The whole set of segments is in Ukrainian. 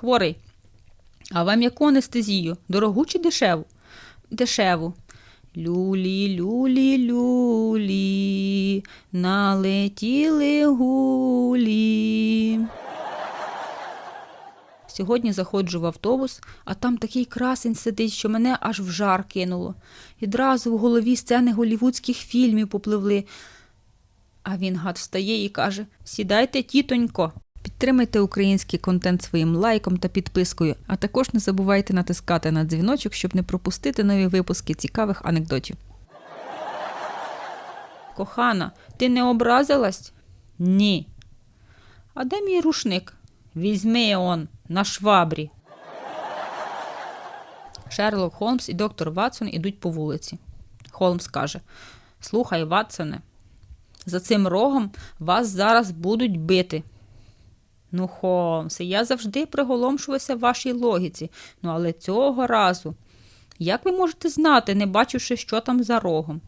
Хворий. А вам яку анестезію? Дорогу чи дешеву? Дешеву. Люлі, люлі, люлі, налетіли гулі. Сьогодні заходжу в автобус, а там такий красень сидить, що мене аж в жар кинуло. Відразу в голові сцени голівудських фільмів попливли. А він гад встає і каже: Сідайте, тітонько. Підтримайте український контент своїм лайком та підпискою, а також не забувайте натискати на дзвіночок, щоб не пропустити нові випуски цікавих анекдотів. Кохана, ти не образилась? Ні. А де мій рушник? Візьми он на швабрі. Шерлок Холмс і доктор Ватсон ідуть по вулиці. Холмс каже: Слухай, Ватсоне, за цим рогом вас зараз будуть бити. Ну, Холмсе, я завжди приголомшувався вашій логіці, ну але цього разу. Як ви можете знати, не бачивши, що там за рогом?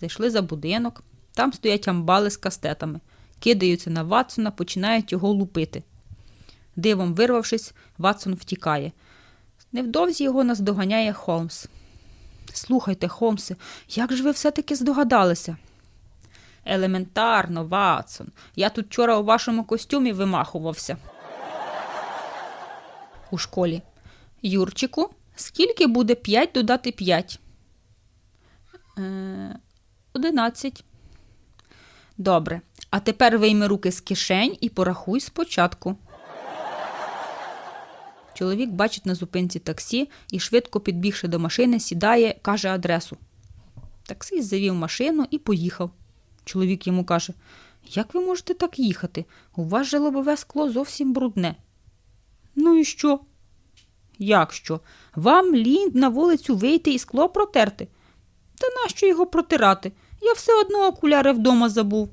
Зайшли за будинок, там стоять амбали з кастетами, кидаються на Ватсона, починають його лупити. Дивом вирвавшись, Ватсон втікає. Невдовзі його наздоганяє Холмс. Слухайте, Холмсе, як же ви все-таки здогадалися? Елементарно, Ватсон. Я тут вчора у вашому костюмі вимахувався. У школі. Юрчику, скільки буде 5 додати 5? Е, 11. Добре. А тепер вийми руки з кишень і порахуй спочатку. Чоловік бачить на зупинці таксі і, швидко підбігши до машини, сідає, каже адресу. Таксист завів машину і поїхав. Чоловік йому каже: Як ви можете так їхати? У вас же лобове скло зовсім брудне. Ну і що? Як що? Вам лінь на вулицю вийти і скло протерти? Та нащо його протирати? Я все одно окуляри вдома забув.